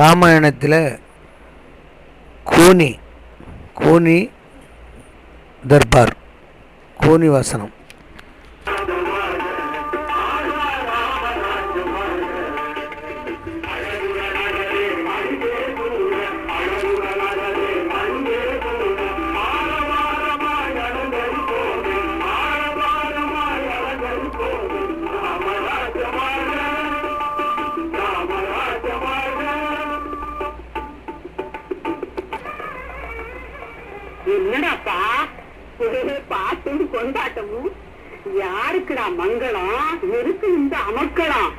ராமாயணத்தில் கூனி கூனி தர்பார் கூனி வசனம். எதுக்கு இந்த அமக்கலாம்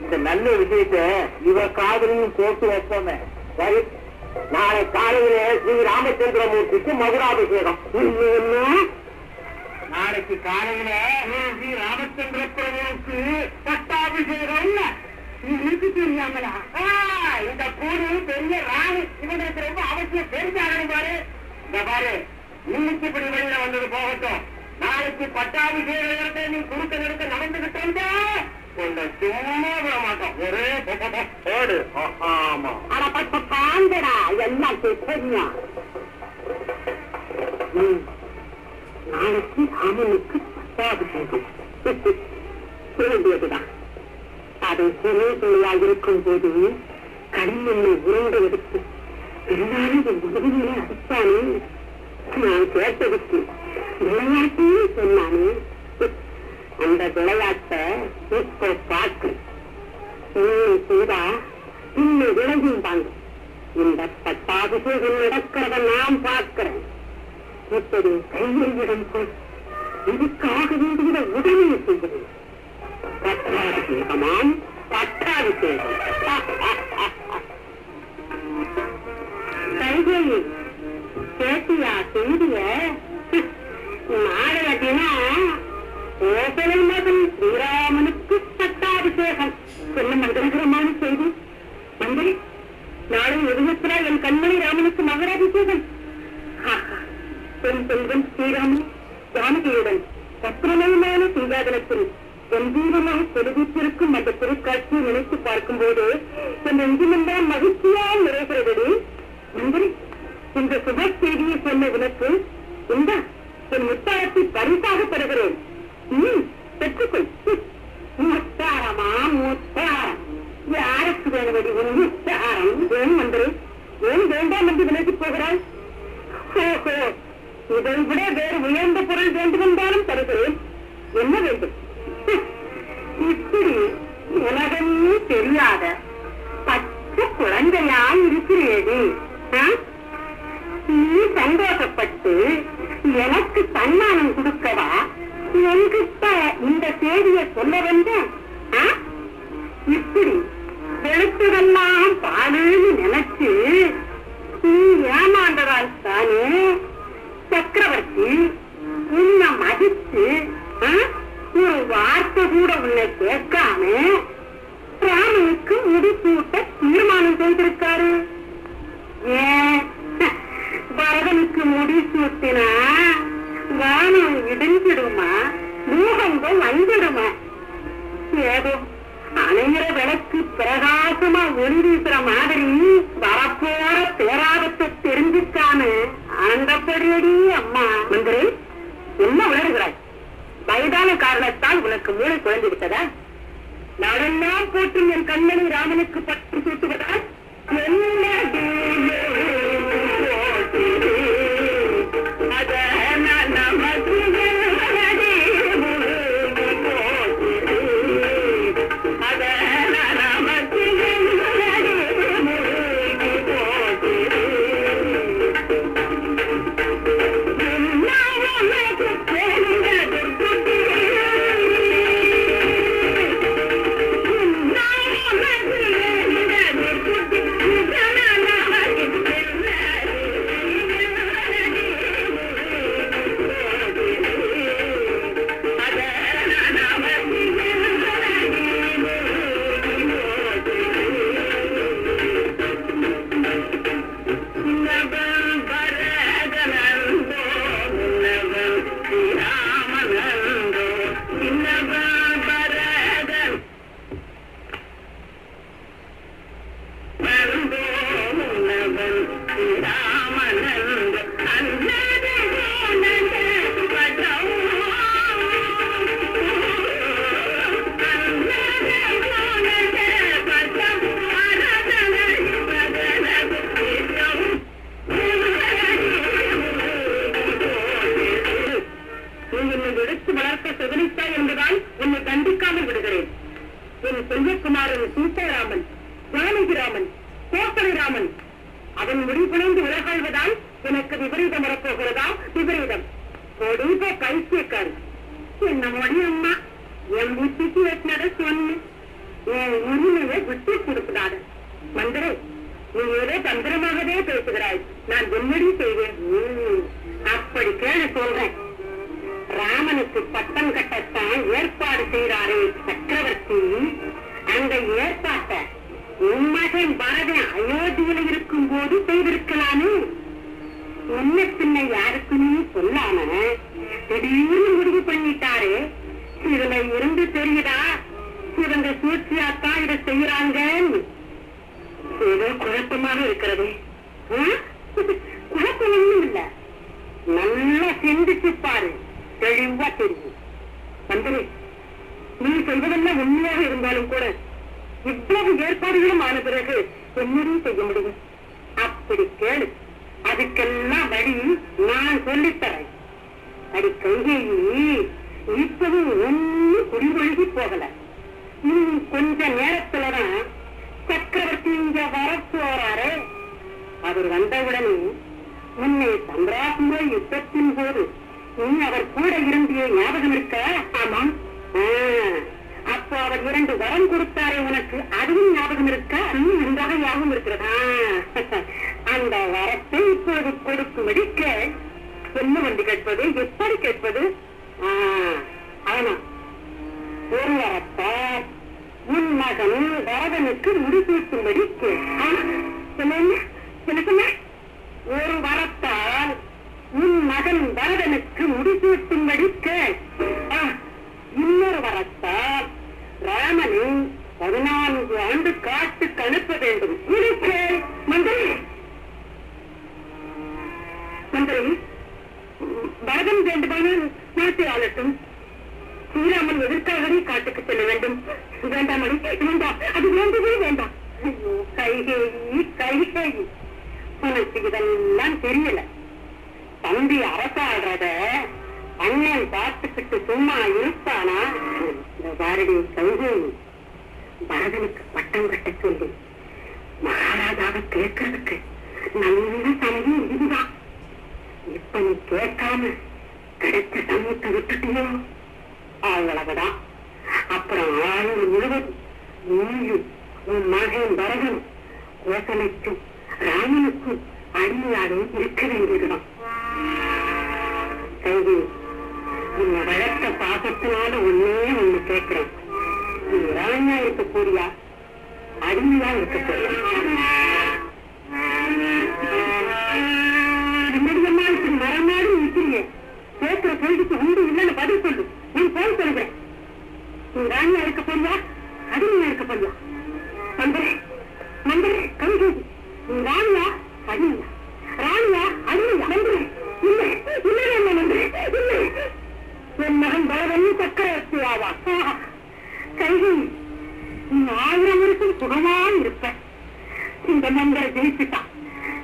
இந்த நல்ல விஷயத்த இவ காதலையும் போட்டு வைப்போமே. சரி நாளை காலையில ஸ்ரீ ராமச்சந்திரமூர்த்திக்கு மகுடாபிஷேகம் என்ன நாளைக்கு காலையில ஸ்ரீ ராமச்சந்திர பிரபுவுக்கு பட்டாபிஷேகம் இதுக்கு தெரியாமலா? ஆ, இந்த கூடு பெரிய ராணி. இவனுக்கு ரொம்ப அவசியம். தெரிஞ்சாகணும் பாரு. இந்த பாரு இன்னைக்கு இப்படி வெளியில வந்தது போகட்டும். நாளைக்கு பட்டாபிஷேகத்தை நீ குறுக்க நெடுக்க நடந்துகிட்டு இருந்தா உன்னை சும்மா விட மாட்டோம். ஒரே ஓடு ஆமா. அட பட்ட பாந்தடா எல்லாம் தெரியும் ம். நாளைக்கு அவனுக்கு பட்டாபிஷேகம் வேண்டியதுதான் அது சிறிய பிள்ளையாக இருக்கும் போது கண்மண்ணை உருண்டை எடுத்து எல்லாரும் முதுகிலே அடித்தானே நான் கேட்டதுக்கு விளையாட்டுன்னு சொன்னானே அந்த விளையாட்டை இப்போ பார்த்து நீ சீதா இன்னும் விளையும் தாங்க இந்த பட்டாபிஷேகம் நடக்கிறத நான் பார்க்கிறேன் இப்படி கையிடம் போய் இதுக்காக வேண்டியத உடனே செய்கிறேன் பட்டாபிஷேகமாம் பட்டாபிஷேகம் கைகேயி விரும்புகிறேன் இதை விட வேறு உயர்ந்த பொருள் வேண்டுமென்றாலும் தருகிறேன். என்ன வேண்டும்? இப்படி உலகமே தெரியாத பச்சை குழந்தையா இருக்கிறேடி நீ சந்தோஷப்பட்டு எனக்கு சன்மானம் கொடுக்கவா? என்கிட்ட இந்த செய்தியை சொல்ல வந்த இப்படி வெளுத்ததெல்லாம் பாலுன்னு நினைச்சு நீ ஏமாண்டதால் தானே? சக்கரவர்த்தி உன்னை மதித்து ஒரு வார்த்தை கூட உன்னை கேட்காம இருந்து விலகொள்வதால் எனக்கு விபரீதம் வரப்போகிறதா? விபரீதம். கொடித பைத்தியக்காரி என்ன மொழி அம்மா? என் புத்திக்கு வெட்டினத சொன்னு என் உரிமையை விட்டு கொடுக்கிறாரு மந்திரே நீ ஏதோ தந்திரமாகவே பேசுகிறாய். நான் என்னடி செய்வேன்? அப்படி கேளு சொல்றேன் ராமனுக்கு பட்டம் கட்டத்தான் ஏற்பாடு செய்கிறாரே சக்கரவர்த்தி. அந்த ஏற்பாட்டை உம்மகன் பரதன் அயோத்தியில் இருக்கும் போது செய்திருக்கலாமே. என்ன பின்ன யாருக்குன்னு சொல்லாம திடீர்னு முடிவு பண்ணிட்டாரு. இதுல இருந்து தெரியுதா? இவங்க சூழ்ச்சியாத்தான் இதை செய்யறாங்கன்னு. ஏதோ குழப்பமாக இருக்கிறது ஆ? குழப்பம் ஒண்ணும் இல்ல நல்லா சிந்திச்சு பாரு தெளிவா தெரியும் மந்திரி நீ சொல்வதெல்லாம் உண்மையாக இருந்தாலும் கூட இவ்வளவு ஏற்பாடுகளும் ஆன பிறகு என்னடி செய்ய முடியும் அப்படி கேளு அதுக்கெல்லாம் வழி நான் சொல்லித்தரேன் அடி கைகேயி இப்பவும் ஒன்னும் குடிவழுகி போகல இன்னும் கொஞ்ச நேரத்துலதான் சக்கரவர்த்தி இங்க வரப்போறாரு அவர் வந்தவுடனே முன்னே சந்திராசுர யுத்தத்தின் போது நீ அவர் கூட இருந்திய ஞாபகம் இருக்க ஆமாம் ஆ, அப்போ அவர் இரண்டு வரம் கொடுத்தாரே உனக்கு. அதுவும் ஞாபகம் இருக்கா? நன்றாக ஞாபகம் இருக்கிறதா? அந்த வரத்தை இப்போது கொடுக்கும்படி கேள். என்ன வந்து கேட்பது? எப்படி கேட்பது? ஆமா. ஒரு வரத்தை உன் மகன் வரதனுக்கு முடிசூட்டும்படி கேள். என்ன ஒரு வரத்தால் உன் மகன் வரதனுக்கு முடிசூட்டும்படி கேள். ராமனும் பதினான்கு ஆண்டு காட்டுக்கு அனுப்ப வேண்டும். இது மந்திரி. மந்திரி பரதம் வேண்டுமானால் நாட்டை ஆளட்டும். ஸ்ரீராமன் எதற்காகவே காட்டுக்கு செல்ல வேண்டும்? வேண்டாம் அடி வேண்டாம். அது வேண்டவே வேண்டாம். கைகேயி கைகேயி உனக்கு இதெல்லாம் தெரியல. தம்பி அரசாடுறத அண்ணன் பார்த்துக்கிட்டு சும்மா இருப்பானா? இந்த பாரதி கைகேயி பரதனுக்கு பட்டம் கட்ட சொல்லி. மகாராஜாவை கேட்கறதுக்கு நல்ல சமயம் இதுதான் இப்ப நீ கேட்காம கிடைச்ச சமயத்தை விட்டுட்டியோ? அவ்வளவுதான். அப்புறம் ஆயுள் முழுவதும் நீயும் உன் மகன் பரதன் கோசலைக்கும் ராமனுக்கும் அடிமையாக இருக்க வேண்டியதுதான்.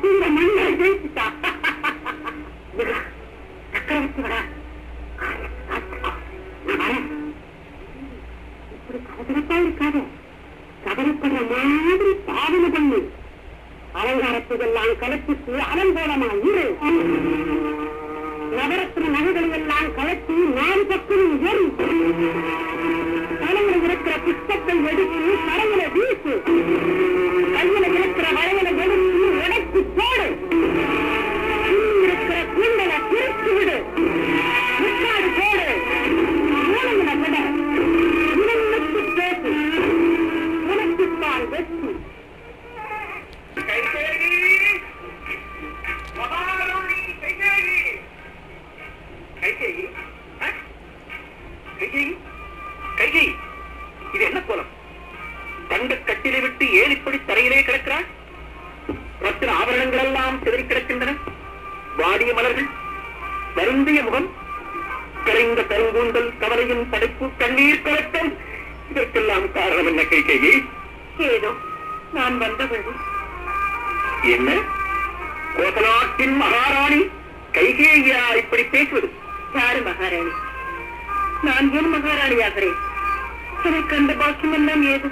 இந்த மந்திர ஜெயிச்சுட்டா விடா, கவலைப்படுற மாதிரி சாதனை பண்ணு. கலப்பித்து அலங்கோலமா இரு. நகைகளை எல்லாம் கலத்தி நாலு பக்கம் ஏறி. இருக்கிற புஷ்பத்தை எடுத்து with எனக்கு அந்த பாக்கியம் ஏது?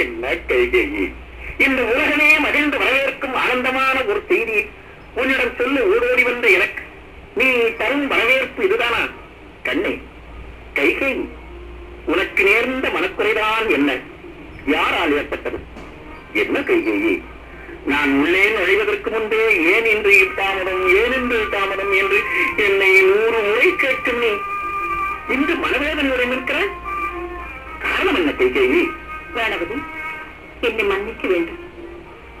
என்ன கைகேயி இந்த உலகமே மகிழ்ந்து வரவேற்கும் ஆனந்தமான ஒரு செய்தி. உன்னிடம் சொல்லு ஓடோடி வந்த எனக்கு. நீ தரும் வரவேற்பு இதுதானா? கண்ணே கைகேயி உனக்கு நேர்ந்த மனக்குறைதான் என்ன? யாரால் ஏற்பட்டது? என்ன கைகேயி நான் உள்ளே நுழைவதற்கு முன்பே ஏன் இன்று தாமதம் ஏன் இன்று தாமதம் என்று என்னை நூறு முறை கேட்கும் நீ. இன்று மனவேதனையுடன் இருக்கிற காரணம் என்ன கைகேயி வேணவதி என்னை மன்னிக்க வேண்டும்.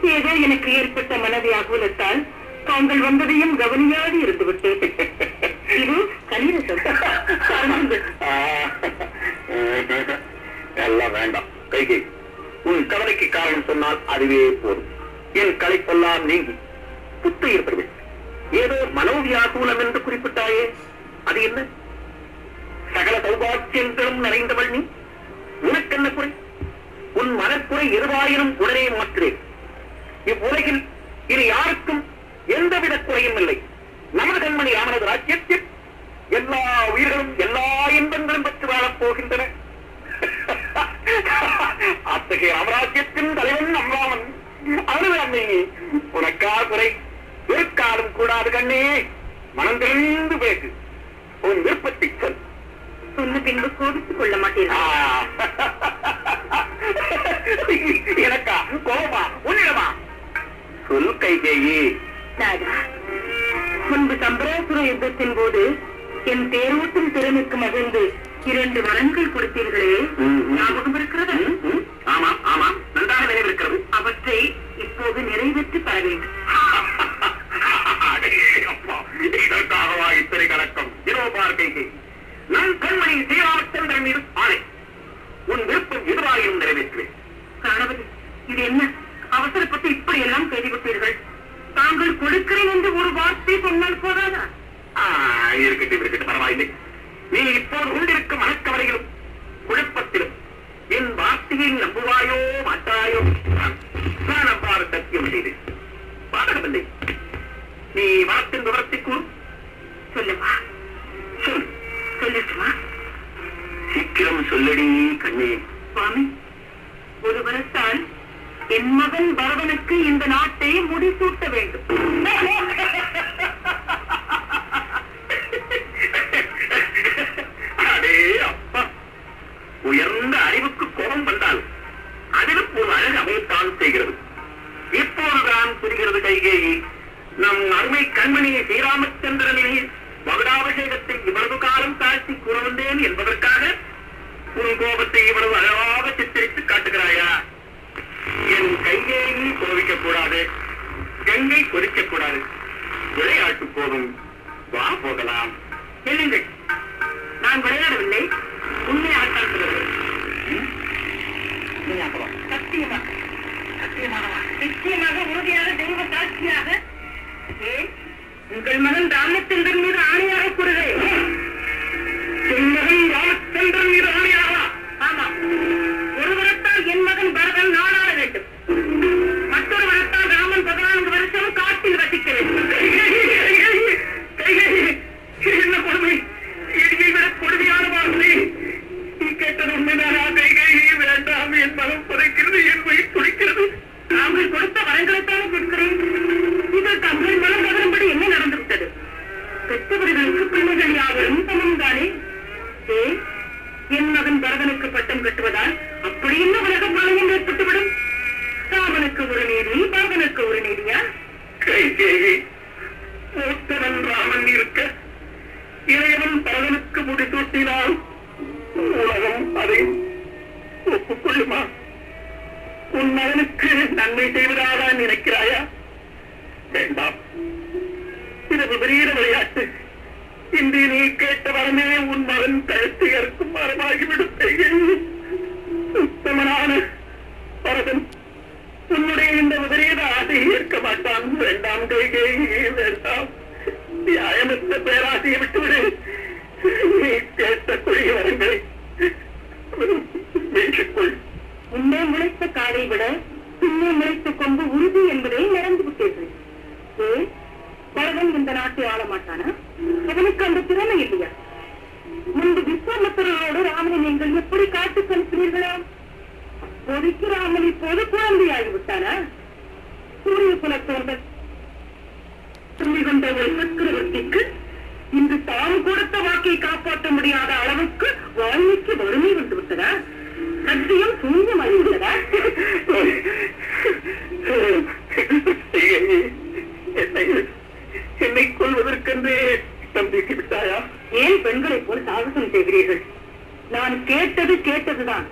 ஏதோ எனக்கு ஏற்பட்ட மனவியாகுலத்தால் தாங்கள் வந்ததையும் கவனியாது இருந்து விட்டேன் இது. ஆ, எல்லாம் வேண்டாம். கைகை உன் கவலைக்கு காரணம் சொன்னால் அதுவே போதும். என் களைப்பெல்லாம் நீங்கி புத்துயிர் பெறுவேன். ஏதோ மனோவியாசூலம் என்று குறிப்பிட்டாயே அது என்ன? சகல சௌபாக்கியங்களும் நிறைந்தவள் நீ. உனக்கு என்ன குறை? உன் மனக்குறை எதுவாயினும் உடனே மாற்றுவேன். இவ்வுலகில் இனி யாருக்கும் எந்தவித குறையும் இல்லை. நமது கண்மணி ராமனது ராஜ்யத்தில் எல்லா உயிர்களும் எல்லா இன்பங்களும் பெற்று வாழப் போகின்றன. அத்தகைய ராமராஜ்யத்தின் தலைவன் நம்ராமன் அவனுதான் நீ உனக்கா குறை ஒரு காலம் கூடாது கண்ணே. மனம் திறந்து பேசு. உன் விருப்பத்தை சொல். சொன்ன பின்பு கோபித்துக் கொள்ள. மாட்டீர்கள். எனக்கா? கோபமா? உன்னிடமா? சொல் கைகேயி முன்பு சம்பராசுர யுத்தத்தின் போது என் தேரோட்டும் திறனுக்கு மகிழ்ந்து இரண்டு வரன்கள் கொடுத்தீர்களே. ஞாபகம் இருக்கிறதா. ஆமா ஆமா. நன்றாக நினைவிருக்கிறது. அவற்றை இப்போது நிறைவேற்றி தர வேண்டும். இதற்காகவா இத்தனை கலக்கம்? இதோ பார் கைகை நான் கண்மணி ஸ்ரீராமச்சந்திரன் மீது ஆணை உன் விருப்பம் எதுவாயும் நிறைவேற்றுவேன் கணபதி இது என்ன அவசரப்பட்டு இப்படி எல்லாம் செய்துவிட்டீர்கள் தாங்கள் கொடுக்கிறேன் என்று ஒரு வார்த்தை சொன்னால் போதாதா ஆ, இருக்கட்டும் இருக்கட்டும் பரவாயில்லை நீ இப்போது கொண்டிருக்கும் மனக்கவலையிலும் குழப்பத்திலும் என் வார்த்தையை நம்புவாயோ மாட்டாயோ நான் நான் அவ்வாறு சத்தியம் செய்தேன் பாதகமில்லை நீ வார்த்தின் விவரத்தை கூறு சொல்லுமா சொல் சொல்லட்டுமா சீக்கிரம் சொல்லடி கண்ணே சுவாமி ஒரு வரத்தால் என் மகன் பரவனுக்கு இந்த நாட்டை முடிசூட்ட வேண்டும் அடே அப்பா உயர்ந்த அறிவுக்கு கோபம் வந்தால் அதிலும் ஒரு அழகு அமையத்தான் செய்கிறது இப்போதுதான் புரிகிறது கைகேயி நம் அருமை கண்மணி ஸ்ரீராமச்சந்திரனிலே மகுடாபிஷேகத்தை இவ்வளவு காலம் தாழ்த்தி கூற வந்தேன் என்பதற்காக உன் கோபத்தை இவ்வளவு அழகாக சித்தரித்து காட்டுகிறாயா? என் கையேயும் கோவிக்க கூடாது கங்கை கொதிக்க கூடாது விளையாட்டு போதும். வா போகலாம். கேளுங்கள் நான் விளையாடவில்லை. உண்மை சொல்லுகிறேன் சத்தியமாக சத்தியமாகவா? நிச்சயமாக உறுதியாக தெய்வ சாட்சியாக ஏன் உங்கள் மகன் ராமச்சந்திரன் தேவி. மூத்தவன் ராமன் இருக்க இறைவன் பரவனுக்கு முடிசூட்டினால் உலகம் அதை ஒப்புக்கொள்ளுமா? உன் மகனுக்கு நன்மை செய்வதாக நினைக்கிறாயா? வேண்டாம். இது விபரீத விளையாட்டு. இன்று நீ கேட்ட வரமே உன் மகன் கழுத்து ஏற்கும் மரமாகிவிடும். உத்தமனான பரதன். உன்னுடைய இந்த விபரீத ஆசை ஏற்க மாட்டான். வேண்டாம் கைகை வேண்டாம். நியாயமற்ற பேராசையை விட்டுவிடு. நீ கேட்ட வரங்களை மீட்டுக்கொள். முன்னே முளைத்த காலை விட பின்னே முளைத்த கொம்பு உறுதி என்பதை மறந்து விட்டீர்கள். ஏன் பரதன் இந்த நாட்டை ஆள மாட்டானா? அவனுக்கு அந்த திறமை இல்லையா? முன்பு விஸ்வாமித்திரரோடு ராமனை நீங்கள் எப்படி காட்டு செலுத்தினீர்களா அப்போது பெரியாராகி விட்டானா சூரிய குலத்தோன்ற துணி கொண்ட ஒரு சக்கரவர்த்திக்கு இன்று தாம் கொடுத்த வாக்கை காப்பாற்ற முடியாத அளவுக்கு வாழ்க்கைக்கு வறுமை வந்து விட்டதா? சத்தியம் சூன்யமாகி விட்டதா என்னை கொள்வதற்கென்றே தம்பிக்கு விட்டாயா? ஏன் பெண்களைப் போல் சாகசம் செய்கிறீர்கள்? நான் கேட்டது கேட்டதுதான்.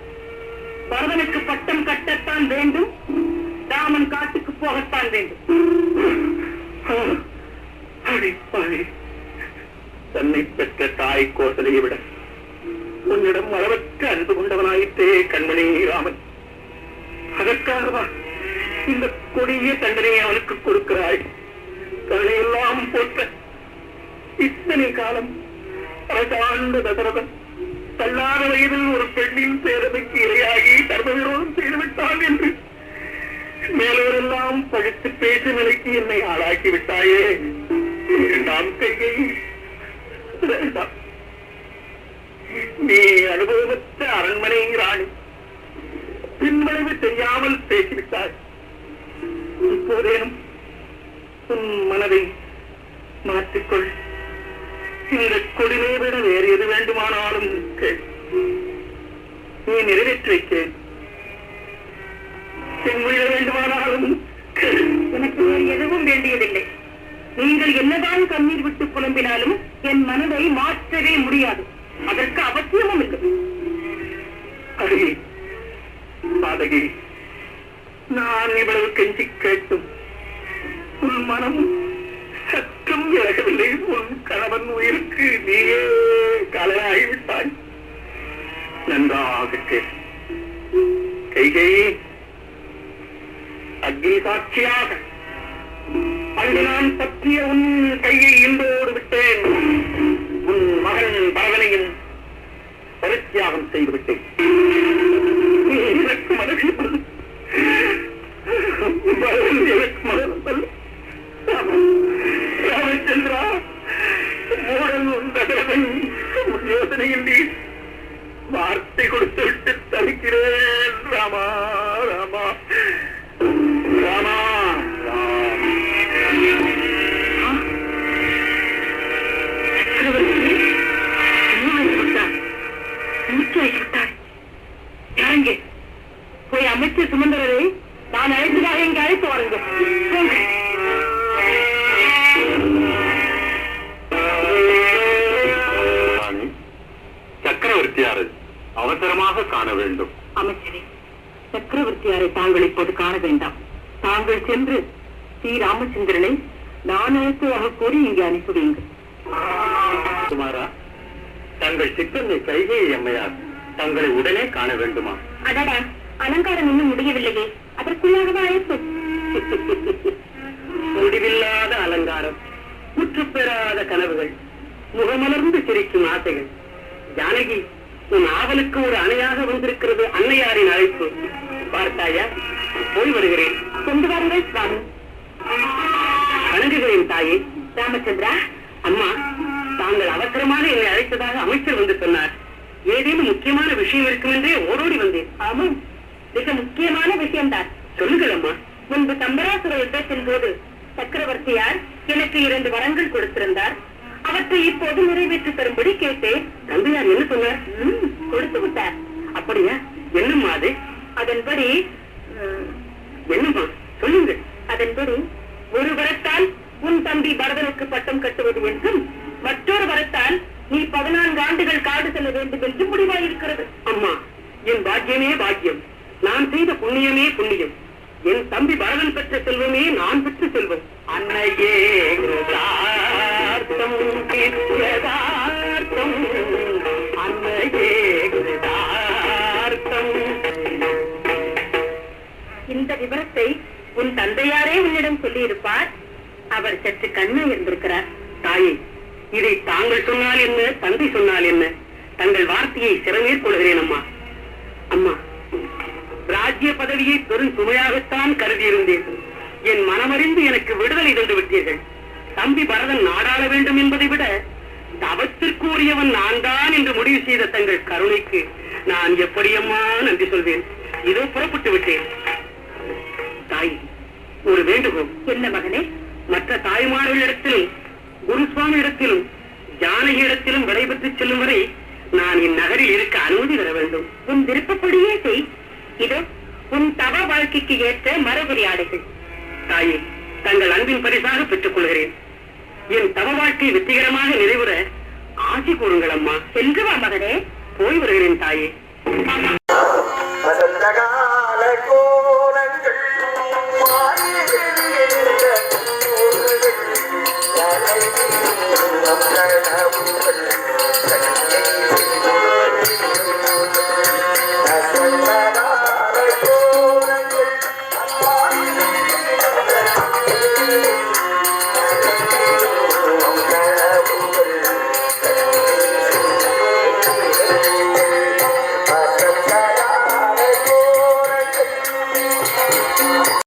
பரதனுக்கு பட்டம் கட்டத்தான் வேண்டும். ராமன் காட்டுக்கு போகத்தான் வேண்டும். தன்னை பெற்ற தாய் கோசலையை விட உன்னிடம் அளவற்ற அன்பு கொண்டவனாயிட்டே கண்மணி ராமன். அதற்காகவா இந்த கொடிய தண்டனையை அவனுக்கு கொடுக்கிறாய்? கருணையெல்லாம் போட்ட இத்தனை காலம் அரசாண்ட தசரதன் தள்ளாத வயதில் ஒரு பெண்ணின் பேரவைக்கு இரையாகி தர்ம விரோதம் செய்துவிட்டான் என்று. மேலோரெல்லாம் பழித்து பேச்சு நிலைக்கு என்னை ஆளாக்கி விட்டாயே. இரண்டாம் கையை. வேண்டாம். நீ அனுபவமற்ற அரண்மனை ராணி. பின்விளைவு தெரியாமல் பேசிவிட்டாய். இப்போதேனும் உன் மனதை மாற்றிக்கொள். இந்த கொடிமை விட வேறு எது வேண்டுமானாலும் நீ நிறைவேற்றி என் உயிரை வேண்டுமானாலும் எனக்கு வேறு எதுவும் வேண்டியதில்லை. நீங்கள் என்னதான் கண்ணீர் விட்டு புலம்பினாலும் என் மனதை மாற்றவே முடியாது. அதற்கு அவசியமும் இல்லை. பாதகி நான் இவ்வளவு கெஞ்சி கேட்டும். உன் மனம் சற்றும் இறகவில்லை உன் கணவன் உயிருக்கு நீயே கலையாகிவிட்டாய் நன்றாக கேள். கைகை. அக்னி சாட்சியாக. அங்கு நான் பற்றிய உன் கையை இன்றோடு விட்டேன். உன் மகன் பரவனையும் பரித்தியாகம் செய்துவிட்டேன் எனக்கு மனதில் பரவன் யோசனையின்றி வார்த்தை கொடுத்து விட்டு தவிக்கிறேன் ராமா. முடியவில்லையே. அதற்குள்ளாகவா முடிவில்லாத அலங்காரம் முற்று பெறாத கனவுகள் முகமலர்ந்து சிரிக்கும் ஆசைகள். ஜானகி உன் ஆவலுக்கு ஒரு அணையாக வந்திருக்கிறது அன்னையாரின் அழைப்பு. பார்த்தாயா? போய் வருகிறேன். கொண்டு வாருங்கள் சுவாமி. வணங்குகிறேன் தாயே ராமச்சந்திரா அம்மா தாங்கள் அவசரமாக என்னை அழைத்ததாக அமைச்சர் வந்து சொன்னார். ஏதேனும் முக்கியமான விஷயம் இருக்கும் என்றே ஓடோடி வந்தேன். ஆமாம். மிக முக்கியமான விஷயம்தான். சொல்லுங்கள் அம்மா முன்பு தம்பராசுர யுத்தத்தின் போது சக்கரவர்த்தியார் எனக்கு இரண்டு வரங்கள் கொடுத்திருந்தார். அவற்றை இப்போது நிறைவேற்றி தரும்படி கேட்டேன். தந்தையார் என்ன சொன்னார்? கொடுத்து விட்டார். அப்படியா? என்னம்மா அது? அதன்படி என்னம்மா? சொல்லுங்கள் அதன்படி ஒரு வரத்தால் உன் தம்பி பரதனுக்கு பட்டம் கட்டுவது என்றும் மற்றொரு வரத்தால் நீ பதினான்கு ஆண்டுகள் காடு செல்ல வேண்டும் என்று முடிவாயிருக்கிறது. அம்மா என் பாக்கியமே பாக்கியம். நான் செய்த புண்ணியமே புண்ணியம். என் தம்பி பரதன் பெற்ற செல்வமே நான் பெற்ற செல்வம். அன்னையே. அன்னையே. இந்த விவரத்தை உன் தந்தையாரே உன்னிடம் சொல்லியிருப்பார். அவர் சற்று கண்ணை இருந்திருக்கிறார். தாயே இதை தாங்கள் சொன்னால் என்ன தந்தை சொன்னால் என்ன? தங்கள் வார்த்தையை சிறமேற் கொள்கிறேன் அம்மா. அம்மா ராஜ்ய பதவியை பெரும் சுமையாகத்தான் கருதியிருந்தேன் என் மனமறிந்து எனக்கு விடுதலை தந்து விட்டீர்கள். தம்பி பரதன் நாடாள வேண்டும் என்பதை விட தவத்திற்குரியவன் நான் தான் என்று முடிவு செய்த தங்கள் கருணைக்கு நான் எப்படியம்மா நன்றி சொல்வேன். இதோ புறப்பட்டு விட்டேன். தாய் ஒரு வேண்டுகோள். என்ன மகனே? மற்ற தாய்மார்களிடத்திலும் குருசுவாமி இடத்திலும் ஜானகி இடத்திலும் விடைபெற்று செல்லும் வரை நான் இந்நகரில் இருக்க அனுமதி பெற வேண்டும். உன் விருப்பப்படியே செய். இதோ உன் தவ வாழ்க்கைக்கு ஏற்ற மரபுரி ஆடைகள் தாயே தங்கள் அன்பின் பரிசாக பெற்றுக் கொள்கிறேன் என் தவ வாழ்க்கை வெற்றிகரமாக நிறைவுற ஆசி கூறுங்கள் அம்மா. சென்று வா மகனே. போய் வருகிறேன் தாயே.